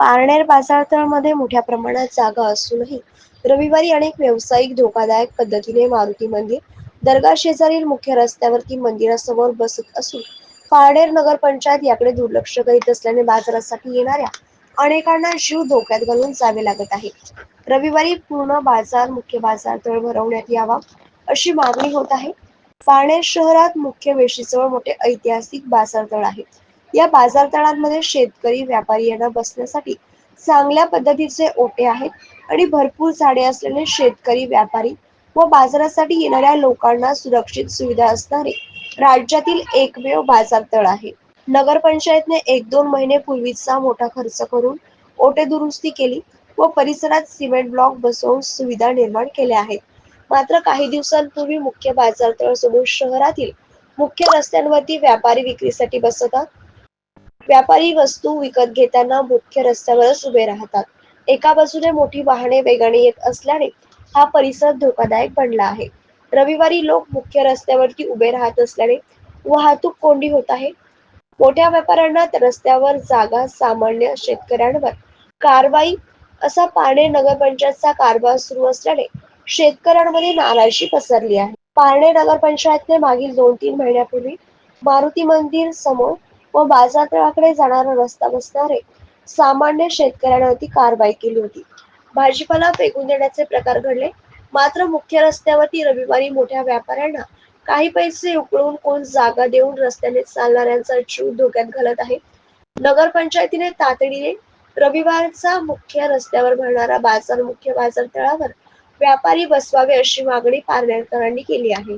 पारनेर बाजारतळमध्ये मोठ्या प्रमाणात जागा असूनही रविवारी अनेक व्यावसायिक धोकादायक पद्धतीने मारुती मंदिर दर्गा शेजारील मुख्य रस्त्यावरती मंदिरासमोर बसत असून पारनेर नगरपंचायत याकडे दुर्लक्ष करीत असल्याने बाजारासाठी येणाऱ्या अनेकांना जीव धोक्यात घालून जावे लागत आहे. रविवारी पूर्ण बाजार मुख्य बाजार तळ भरवण्यात यावा अशी मागणी होत आहे. पारनेर शहरात मुख्य वेशीजवळ मोठे ऐतिहासिक बाजारतळ आहे. या बाजारतळांमध्ये शेतकरी व्यापारी यांना बसण्यासाठी चांगल्या पद्धतीचे ओटे आहेत आणि भरपूर झाडे असल्याने शेतकरी व्यापारी व बाजारासाठी येणाऱ्या लोकांना सुरक्षित सुविधा असणारे राज्यातील एकमेव बाजारतळ आहे. नगरपंचायतने एक दोन महिने पूर्वीचा मोठा खर्च करून ओटे दुरुस्ती केली व परिसरात सिमेंट ब्लॉक बसवून सुविधा निर्माण केल्या आहेत. मात्र काही दिवसांपूर्वी मुख्य बाजारतळ सोडून शहरातील मुख्य रस्त्यांवरती व्यापारी विक्रीसाठी बसतात व्यापारी वस्तू विकत घेताना मुख्य रस्त्यावरच उभे राहतात. एका बाजूने मोठी वाहने वेगाने येत असल्याने हा परिसर धोकादायक बनला आहे. रविवारी लोक मुख्य रस्त्यावरती उभे राहत असल्याने वाहतूक कोंडी होत आहे. मोठ्या व्यापाऱ्यांना रस्त्यावर जागा सामान्य शेतकऱ्यांवर कारवाई असा पारणे नगरपंचायतचा कारभार सुरू असल्याने शेतकऱ्यांमध्ये नाराजी पसरली आहे. पारणे नगरपंचायतने मागील दोन तीन महिन्यापूर्वी मारुती मंदिर समोर व बाजारतळाकडे जाणारा रस्ता बसणारे सामान्य शेतकऱ्यांवरती कारवाई केली होती. भाजीपाला फेकून देण्याचे प्रकार घडले. मात्र मुख्य रस्त्यावरती रविवारी मोठ्या व्यापाऱ्यांना काही पैसे उकळून कोण जागा देऊन रस्त्याने चालणाऱ्यांचा जीव धोक्यात घालत आहे. नगरपंचायतीने तातडीने रविवारचा मुख्य रस्त्यावर भरणारा बाजार मुख्य बाजार तळावर व्यापारी बसवावे अशी मागणी पारनेरकरांनी केली आहे.